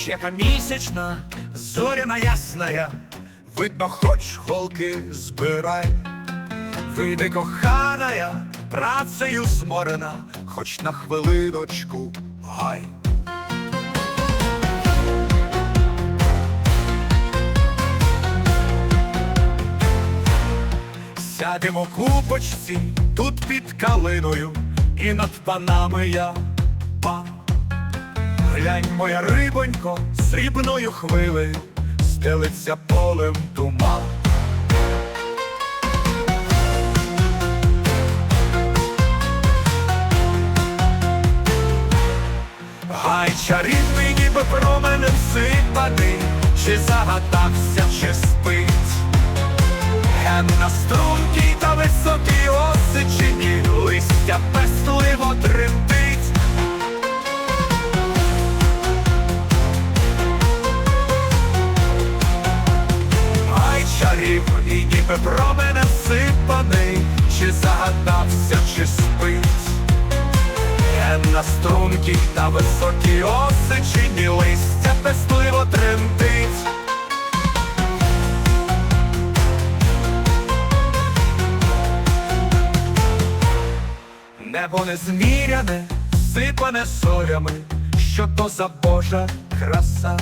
ніч, яка місячна, зоряна ясная, видно, хоч голки збирай. Вийди, коханая, працею зморена, хоч на хвилиночку гай. Сядемо купочці тут під калиною, і над панами я пан. Глянь, моя рибонько, срібною хвилею стелиться полем туман. Гай чарівний, ніби променем сипаний, чи загадався, чи спить. Ген на стрункій та високій чарівний, ніби променем сипаний, чи загадався, чи спить. Ген на стрункій та високій осичині листя пестливо тремтить. Небо незміряне, сипане солями, що то за Божа краса,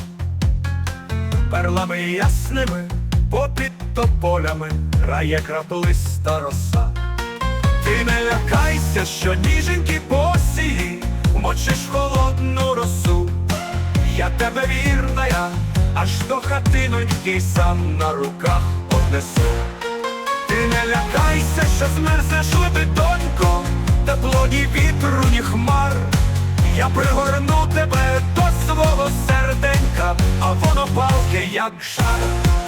перлами ясними, попід тополями грає краплиста роса. Ти не лякайся, що ніженькі посії, мочиш холодну росу. Я тебе вірна, я аж до хатиноньки сам на руках однесу. Ти не лякайся, що змерзнеш лебедонько, тепло ні вітру, ні хмар. Я пригорну тебе до свого серденька, а воно палке, як жар.